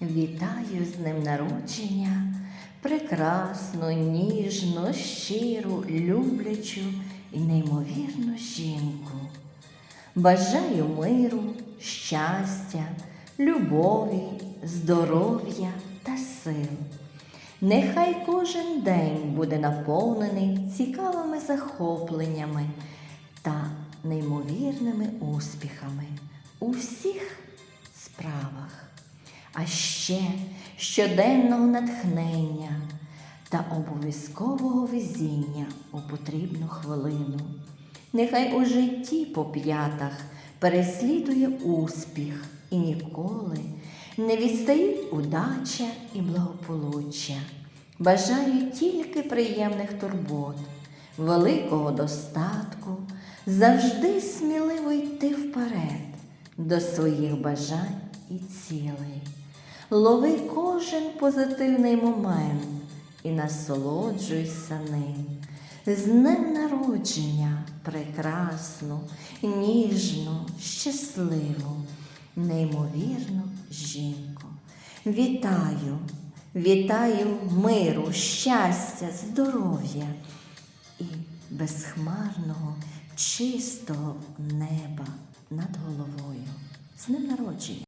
Вітаю з днем народження, прекрасну, ніжну, щиру, люблячу і неймовірну жінку. Бажаю миру, щастя, любові, здоров'я та сил. Нехай кожен день буде наповнений цікавими захопленнями та неймовірними успіхами у всіх справах, а ще щоденного натхнення та обов'язкового везіння у потрібну хвилину. Нехай у житті по п'ятах переслідує успіх і ніколи не відстають удача і благополуччя. Бажаю тільки приємних турбот, великого достатку, завжди сміливо йти вперед до своїх бажань і цілей. Лови кожен позитивний момент і насолоджуйся ним. З днем народження прекрасну, ніжну, щасливу, неймовірну жінку. Вітаю, вітаю миру, щастя, здоров'я і безхмарного, чистого неба над головою. З днем народження!